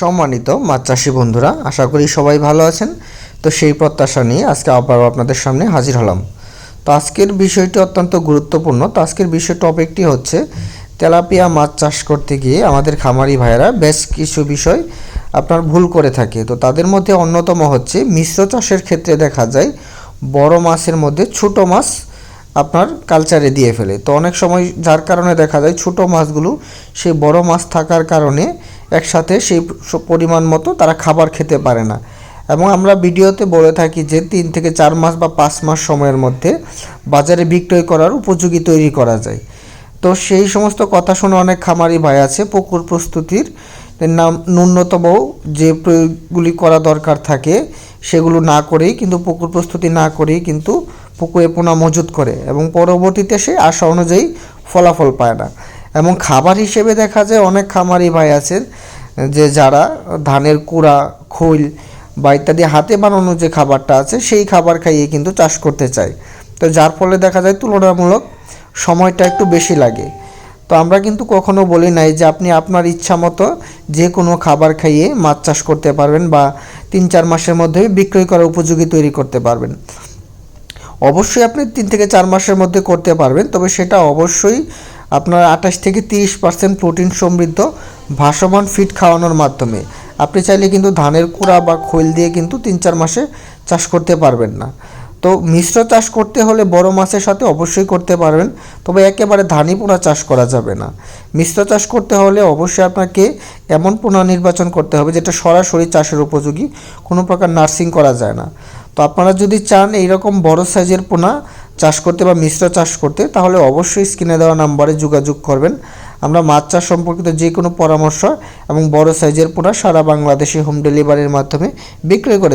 সম্মানিত মাছ চাষি বন্ধুরা, আশা করি সবাই ভালো আছেন। তো সেই প্রত্যাশা নিয়ে আজকে আবারও আপনাদের সামনে হাজির হলাম। তো আজকের বিষয়টি অত্যন্ত গুরুত্বপূর্ণ। তো আজকের বিষয় টপিকটি হচ্ছে, তেলাপিয়া মাছ চাষ করতে গিয়ে আমাদের খামারি ভাইয়েরা বেশ কিছু বিষয় আপনার ভুল করে থাকে। তো তাদের মধ্যে অন্যতম হচ্ছে, মিশ্র চাষের ক্ষেত্রে দেখা যায়, বড় মাছের মধ্যে ছোট মাছ আপনার কালচারে দিয়ে ফেলে। তো অনেক সময় যার কারণে দেখা যায় ছোট মাছগুলো সেই বড় মাছ থাকার কারণে একসাথে সেই পরিমাণ মতো তারা খাবার খেতে পারে না। এবং আমরা ভিডিওতে বলে থাকি যে তিন থেকে চার মাস বা পাঁচ মাস সময়ের মধ্যে বাজারে বিক্রয় করার উপযোগী তৈরি করা যায়। তো সেই সমস্ত কথা শুনে অনেক খামারি ভাই আছে, পুকুর প্রস্তুতির নাম ন্যূনতম যে প্রয়োগগুলি করা দরকার থাকে সেগুলো না করেই কিন্তু পুকুর প্রস্তুতি না করেই কিন্তু পুকুরে পোনা মজুত করে এবং পরবর্তীতে সে আশা অনুযায়ী ফলাফল পায় না। এবং খাবার হিসেবে দেখা যায় অনেক খামারি ভাই আছেন, যে যারা ধানের কুড়া, খৈল বা ইত্যাদি হাতে বানানো যে খাবারটা আছে, সেই খাবার খাইয়ে কিন্তু চাষ করতে চায়। তো যার ফলে দেখা যায় তুলনামূলক সময়টা একটু বেশি লাগে। তো আমরা কিন্তু কখনো বলি নাই যে আপনি আপনার ইচ্ছা মতো যে কোনো খাবার খাইয়ে মাছ চাষ করতে পারবেন বা তিন চার মাসের মধ্যে বিক্রয় করার উপযোগী তৈরি করতে পারবেন। অবশ্যই আপনি তিন থেকে চার মাসের মধ্যে করতে পারবেন। তবে সেটা অবশ্যই আপনার আঠাশ থেকে তিরিশ পার্সেন্ট প্রোটিন সমৃদ্ধ, ভাসমান ফিড খাওয়ানোর মাধ্যমে। আপনি চাইলে কিন্তু ধানের কুড়া বা খৈল দিয়ে কিন্তু তিন চার মাসে চাষ করতে পারবেন না। তো মিশ্র চাষ করতে হলে বড় মাছের সাথে অবশ্যই করতে পারবেন, তবে একেবারে ধানি পোনা চাষ করা যাবে না। মিশ্র চাষ করতে হলে অবশ্যই আপনাকে এমন পোনা নির্বাচন করতে হবে যেটা সরাসরি চাষের উপযোগী, কোনো প্রকার নার্সিং করা যায় না। তো আপনারা যদি চান এইরকম বড় সাইজের পোনা চাষ করতে বা মিশ্র চাষ করতে, তাহলে অবশ্যই স্ক্রিনে দেওয়া নাম্বারে যোগাযোগ করবেন। আমরা মাছ চাষ সম্পর্কিত যে কোনো পরামর্শ এবং বড় সাইজের পোনা সারা বাংলাদেশে হোম ডেলিভারির মাধ্যমে বিক্রয় করে।